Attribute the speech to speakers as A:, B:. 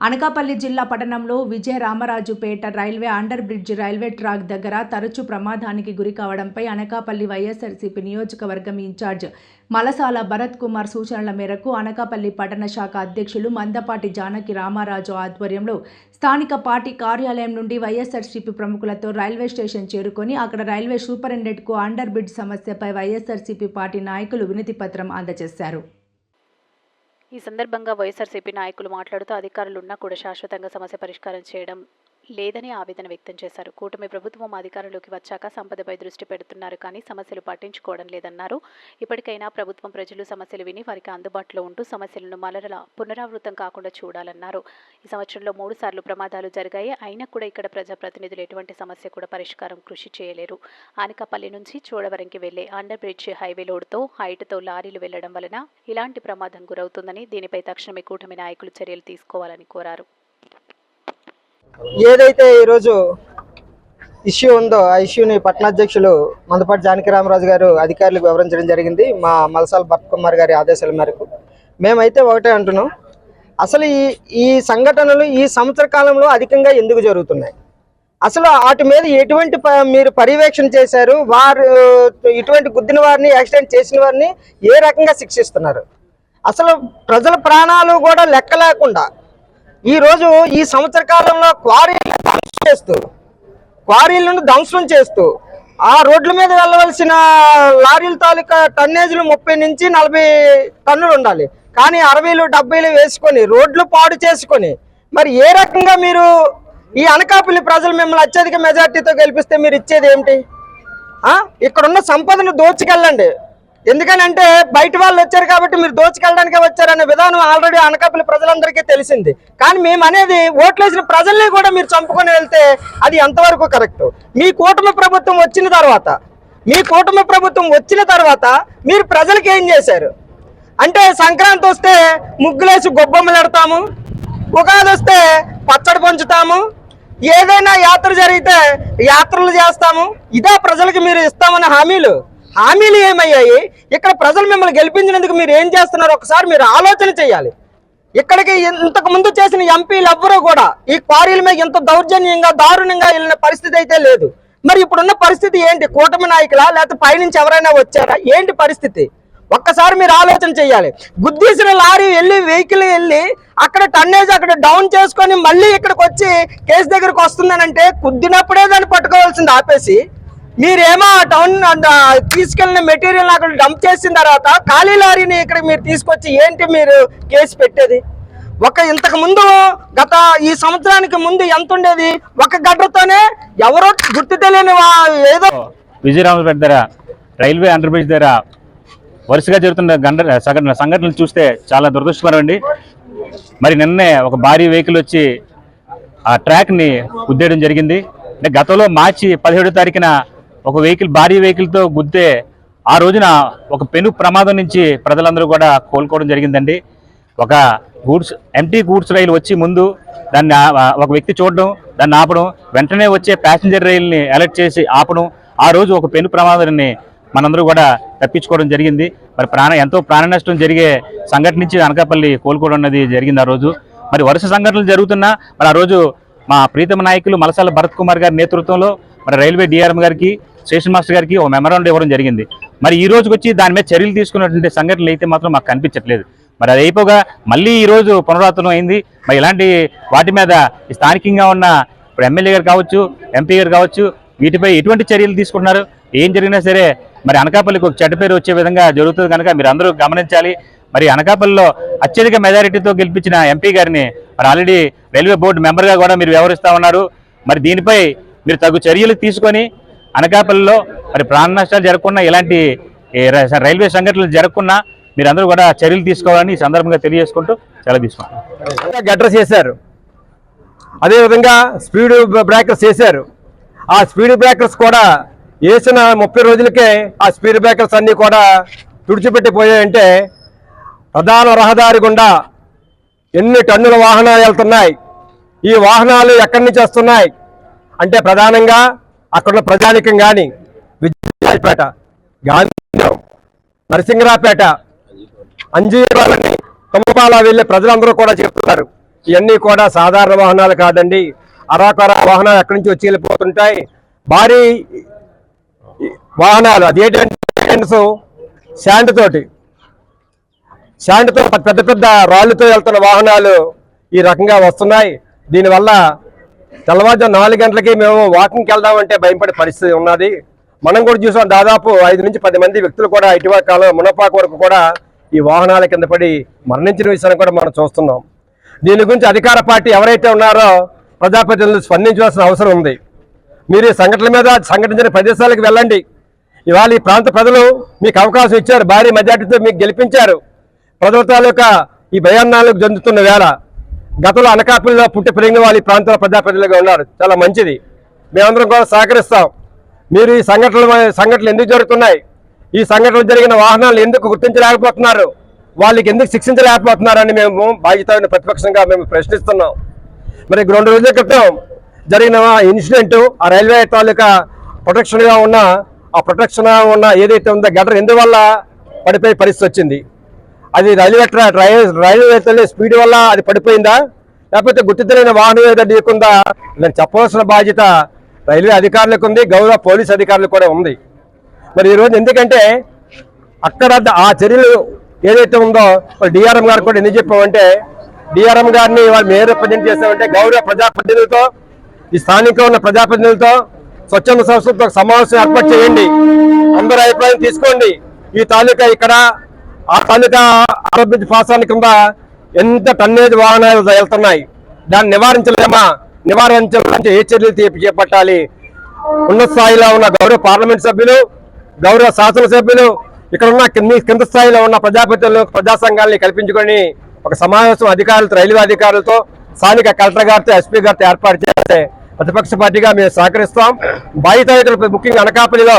A: అనకాపల్లి జిల్లా పట్టణంలో Vijaya Ramarajupeta railway under bridge railway track దగ్గర తరచూ ప్రమాదానికి గురి కావడంపై అనకాపల్లి వైఎస్ఆర్సీపీ నియోజకవర్గం ఇన్ఛార్జ్ మలసాల భరత్ కుమార్ సూచనల మేరకు అనకాపల్లి పట్టణ శాఖ అధ్యక్షులు మందపాటి జానకి రామారాజు ఆధ్వర్యంలో స్థానిక పార్టీ కార్యాలయం నుండి వైఎస్ఆర్సీపీ ప్రముఖులతో రైల్వే స్టేషన్ చేరుకొని అక్కడ రైల్వే సూపరింటెండెంట్కు అండర్ బ్రిడ్జ్ సమస్యపై వైఎస్ఆర్సీపీ పార్టీ నాయకులు వినతిపత్రం అందజేశారు.
B: ఈ సందర్భంగా వైఎస్ఆర్సీపీ నాయకులు మాట్లాడుతూ అధికారులున్నా కూడా శాశ్వతంగా సమస్య పరిష్కారం చేయడం లేదని ఆవేదన వ్యక్తం చేశారు. కూటమి ప్రభుత్వం అధికారంలోకి వచ్చాక సంపదపై దృష్టి పెడుతున్నారు కానీ సమస్యలు పట్టించుకోవడం లేదన్నారు. ఇప్పటికైనా ప్రభుత్వం ప్రజలు సమస్యలు విని వారికి అందుబాటులో ఉంటూ సమస్యలను మరల పునరావృతం కాకుండా చూడాలన్నారు. ఈ సంవత్సరంలో మూడు సార్లు ప్రమాదాలు జరిగాయి. అయినా కూడా ఇక్కడ ప్రజాప్రతినిధులు ఎటువంటి సమస్య కూడా పరిష్కారం కృషి చేయలేరు. ఆనకపల్లి నుంచి చోడవరంకి వెళ్ళే అండర్ బ్రిడ్జ్ హైవే లోడ్తో హైట్తో లారీలు వెళ్ళడం వలన ఇలాంటి ప్రమాదం గురవుతుందని దీనిపై తక్షణమే కూటమి నాయకులు చర్యలు తీసుకోవాలని కోరారు.
C: ఏదైతే ఈరోజు ఇష్యూ ఉందో ఆ ఇష్యూని పట్టణాధ్యక్షులు మందపాటి జానకి రామరాజు గారు అధికారులకు వివరించడం జరిగింది. మా మలసాల భరత్ కుమార్ గారి ఆదేశాల మేరకు. మేమైతే ఒకటే అంటున్నాం. అసలు ఈ ఈ సంఘటనలు ఈ సంవత్సర కాలంలో అధికంగా ఎందుకు జరుగుతున్నాయి? అసలు వాటి మీద ఎటువంటి ప- మీరు పర్యవేక్షణ చేశారు? వారు ఇటువంటి గుద్దిన వారిని యాక్సిడెంట్ చేసిన వారిని ఏ రకంగా శిక్షిస్తున్నారు? అసలు ప్రజల ప్రాణాలు కూడా లెక్క లేకుండా ఈ రోజు ఈ సంవత్సర కాలంలో క్వారీలను ధ్వంసం చేస్తూ క్వారీలను ధ్వంసం చేస్తూ ఆ రోడ్ల మీద వెళ్ళవలసిన లారీల తాలూకా టన్నేజీలు ముప్పై నుంచి నలభై టన్నులు ఉండాలి. కానీ అరవైలు డెబ్బైలు వేసుకొని రోడ్లు పాడు చేసుకొని మరి ఏ రకంగా మీరు ఈ అనకాపల్లి ప్రజలు మిమ్మల్ని అత్యధిక మెజార్టీతో గెలిపిస్తే మీరు ఇచ్చేది ఏమిటి? ఇక్కడున్న సంపదను దోచుకెళ్ళండి. ఎందుకనంటే బయట వాళ్ళు వచ్చారు కాబట్టి మీరు దోచుకెళ్ళడానికే వచ్చారనే విధానం ఆల్రెడీ అనకాపల్లి ప్రజలందరికీ తెలిసింది. కానీ మేము అనేది ఓట్లేసిన ప్రజల్ని కూడా మీరు చంపుకొని వెళ్తే అది ఎంతవరకు కరెక్ట్ మీ కూటమి ప్రభుత్వం వచ్చిన తర్వాత మీ కూటమి ప్రభుత్వం వచ్చిన తర్వాత మీరు ప్రజలకు ఏం చేశారు? అంటే సంక్రాంతి వస్తే ముగ్గులేసి గొబ్బమ్మలు ఎడతాము ఉగాది వస్తే పచ్చడి పంచుతాము ఏదైనా యాత్ర జరిగితే యాత్రలు చేస్తాము ఇదే ప్రజలకు మీరు ఇస్తామన్న హామీలు? హామీలు ఏమయ్యాయి? ఇక్కడ ప్రజలు మిమ్మల్ని గెలిపించినందుకు మీరు ఏం చేస్తున్నారు? ఒకసారి మీరు ఆలోచన చేయాలి. ఇక్కడికి ఇంతకు ముందు చేసిన ఎంపీలు ఎవ్వరూ కూడా ఈ క్వారీల మీద ఇంత దౌర్జన్యంగా దారుణంగా వెళ్ళిన పరిస్థితి అయితే లేదు. మరి ఇప్పుడున్న పరిస్థితి ఏంటి? కూటమి నాయకులా? లేకపోతే పైనుంచి ఎవరైనా వచ్చారా? ఏంటి పరిస్థితి? ఒక్కసారి మీరు ఆలోచన చేయాలి. గుద్దీసిన లారీ వెళ్ళి వెహికల్ వెళ్ళి అక్కడ టన్నేజ్ అక్కడ డౌన్ చేసుకొని మళ్ళీ ఇక్కడికి వచ్చి కేసు దగ్గరకు వస్తుందనంటే కుద్దినప్పుడే దాన్ని పట్టుకోవాల్సింది ఆపేసి మీరేమో టౌన్ తీసుకెళ్ళిన మెటీరియల్ అక్కడ డంప్ చేసిన తర్వాత ఖాళీ లారీని ఇక్కడ మీరు తీసుకొచ్చి ఏంటి మీరు కేసు పెట్టేది? ఒక ఇంతకు ముందు గత ఈ సంవత్సరానికి ముందు ఎంత ఉండేది? ఒక గడ్డతోనే ఎవరో గుర్తు తెలియని ఏదో
D: విజయరామపేట దగ్గర రైల్వే అండర్బ్రిడ్జ్ దగ్గర వరుసగా జరుగుతున్న గండ సంఘటన సంఘటనలు చూస్తే చాలా దురదృష్టకరం అండి. మరి నిన్నే ఒక భారీ వెహికల్ వచ్చి ఆ ట్రాక్ని గుద్దేయడం జరిగింది. అంటే గతంలో మార్చి పదిహేడో తారీఖున ఒక వెహికల్ భారీ వెహికల్తో గుద్దే ఆ రోజున ఒక పెను ప్రమాదం నుంచి ప్రజలందరూ కూడా కోలుకోవడం జరిగిందండి. ఒక గూడ్స్ ఎంటీ గూడ్స్ రైలు వచ్చి ముందు దాన్ని ఒక వ్యక్తి చూడడం దాన్ని ఆపడం వెంటనే వచ్చే ప్యాసింజర్ రైలుని అలర్ట్ చేసి ఆపడం ఆ రోజు ఒక పెను ప్రమాదాన్ని మనందరూ కూడా తప్పించుకోవడం జరిగింది. మరి ప్రాణ ఎంతో ప్రాణ నష్టం జరిగే సంఘటన నుంచి అనకాపల్లి కోలుకోవడం అనేది జరిగింది ఆ రోజు. మరి వరుస సంఘటనలు జరుగుతున్నా మరి ఆ రోజు మా ప్రీతమ నాయకులు మలసాల భరత్ కుమార్ గారి నేతృత్వంలో మరి రైల్వే డిఆర్ఎం గారికి స్టేషన్ మాస్టర్ గారికి ఒక మెమరాండం ఇవ్వడం జరిగింది. మరి ఈ రోజుకి వచ్చి దాని మీద చర్యలు తీసుకున్నటువంటి సంఘటనలు అయితే మాత్రం మాకు కనిపించట్లేదు. మరి అది అయిపోగా మళ్ళీ ఈరోజు రోజు పునరావృతం అయింది. మరి ఇలాంటి వాటి మీద ఈ స్థానికంగా ఉన్న ఇప్పుడు ఎమ్మెల్యే గారు కావచ్చు ఎంపీ గారు కావచ్చు వీటిపై ఎటువంటి చర్యలు తీసుకుంటున్నారు? ఏం జరిగినా సరే మరి అనకాపల్లికి ఒక చెడ్డ పేరు వచ్చే విధంగా జరుగుతుంది కనుక మీరు అందరూ గమనించాలి. మరి అనకాపల్లిలో అత్యధిక మెజారిటీతో గెలిపించిన ఎంపీ గారిని మరి ఆల్రెడీ రైల్వే బోర్డు మెంబర్గా కూడా మీరు వ్యవహరిస్తా ఉన్నారు. మరి దీనిపై మీరు తగు చర్యలు తీసుకొని అనకాపల్లిలో మరి ప్రాణ నష్టాలు జరగకుండా ఇలాంటి రైల్వే సంఘటనలు జరగకుండా మీరందరూ కూడా చర్యలు తీసుకోవాలని ఈ సందర్భంగా తెలియజేసుకుంటూ చాలా తీసుకుంటాం
E: గట్రస్ చేశారు. అదేవిధంగా స్పీడ్ బ్రేకర్స్ వేశారు ఆ స్పీడ్ బ్రేకర్స్ కూడా వేసిన ముప్పై రోజులకే ఆ స్పీడ్ బ్రేకర్స్ అన్నీ కూడా తుడిచిపెట్టిపోయాయంటే ప్రధాన రహదారి గుండా ఎన్ని టన్నుల వాహనాలు వెళ్తున్నాయి? ఈ వాహనాలు ఎక్కడి నుంచి వస్తున్నాయి? అంటే ప్రధానంగా అక్కడ ప్రజానికం కానీ విజయపేట గాంధీనగరం నరసింగరాపేట అంజీరాలని తుమ్మపాల వెళ్ళే ప్రజలందరూ కూడా చెప్తున్నారు. ఇవన్నీ కూడా సాధారణ వాహనాలు కాదండి. అరాకొర వాహనాలు ఎక్కడి నుంచి వచ్చి వెళ్ళిపోతుంటాయి. భారీ వాహనాలు అదేంటంటే శాండ్ తోటి. శాండ్తో పెద్ద పెద్ద రాళ్ళతో వెళ్తున్న వాహనాలు ఈ రకంగా వస్తున్నాయి. దీనివల్ల తెల్లవారుజాము నాలుగు గంటలకి మేము వాకింగ్కి వెళ్దామంటే భయపడే పరిస్థితి ఉన్నది. మనం కూడా చూసాం దాదాపు ఐదు నుంచి పది మంది వ్యక్తులు కూడా ఇటీవల కాలం మునపాకు వరకు కూడా ఈ వాహనాల కింద పడి మరణించిన విషయాన్ని కూడా మనం చూస్తున్నాం. దీని గురించి అధికార పార్టీ ఎవరైతే ఉన్నారో ప్రజాప్రతినిధులు స్పందించాల్సిన అవసరం ఉంది. మీరు ఈ సంఘటనల మీద సంఘటించిన ప్రదేశాలకు వెళ్ళండి. ఇవాళ ఈ ప్రాంత ప్రజలు మీకు అవకాశం ఇచ్చారు. భారీ మెజార్టీతో మీకు గెలిపించారు. ప్రజల తాలూకా ఈ భయాన్నాలకు చెందుతున్న వేళ గతంలో అనకాపల్లిలో పుట్టి పెరిగిన వాళ్ళు ఈ ప్రాంతంలో ప్రజాప్రతినిధులుగా ఉన్నారు. చాలా మంచిది. మేమందరం కూడా సహకరిస్తాం. మీరు ఈ సంఘటనలు సంఘటనలు ఎందుకు జరుగుతున్నాయి? ఈ సంఘటనలు జరిగిన వాహనాలు ఎందుకు గుర్తించలేకపోతున్నారు? వాళ్ళకి ఎందుకు శిక్షించలేకపోతున్నారని మేము బాధ్యత ప్రతిపక్షంగా మేము ప్రశ్నిస్తున్నాం. మరి రెండు రోజుల క్రితం జరిగిన ఇన్సిడెంట్ ఆ రైల్వే తాలూకా ప్రొటెక్షన్గా ఉన్న ఆ ప్రొటెక్షన్ ఉన్న ఏదైతే ఉందో గటర్ ఎందువల్ల పడిపోయే పరిస్థితి వచ్చింది? అది రైల్వే ట్రా రైల్వే స్పీడ్ వల్ల అది పడిపోయిందా? లేకపోతే గుర్తించలేని వాహనం ఏదో లేకుండా నేను చెప్పవలసిన బాధ్యత రైల్వే అధికారులకు ఉంది గౌరవ పోలీస్ అధికారులకు కూడా ఉంది. మరి ఈరోజు ఎందుకంటే అక్కడ ఆ చర్యలు ఏదైతే ఉందో డిఆర్ఎం గారు కూడా ఎందుకు చెప్పామంటే డిఆర్ఎం గారిని వాళ్ళు మేము రిప్రజెంట్ చేసామంటే గౌరవ ప్రజాప్రతినిధులతో ఈ స్థానికంగా ఉన్న ప్రజాప్రతినిధులతో స్వచ్ఛంద సంస్థలతో సమావేశం ఏర్పాటు చేయండి. అందరి అభిప్రాయం తీసుకోండి. ఈ తాలూకా ఇక్కడ ఆ స్థానిక ఆరోగ్య పాసాల కింద ఎంత టన్నేజ్ వాహనాలు వెళ్తున్నాయి? దాన్ని నివారించలేమా? నివారించాలంటే ఏ చర్యలు చేపట్టాలి? ఉన్నత స్థాయిలో ఉన్న గౌరవ పార్లమెంట్ సభ్యులు గౌరవ శాసనసభ్యులు ఇక్కడ ఉన్న కింద స్థాయిలో ఉన్న ప్రజాప్రతినిధులు ప్రజా సంఘాలని కల్పించుకొని ఒక సమావేశం అధికారులతో రైల్వే అధికారులతో స్థానిక కలెక్టర్ గారితో ఎస్పీ గారితో ఏర్పాటు చేస్తే ప్రతిపక్ష పార్టీగా మేము సహకరిస్తాం. బాధితులు ముఖ్యంగా అనకాపల్లిలో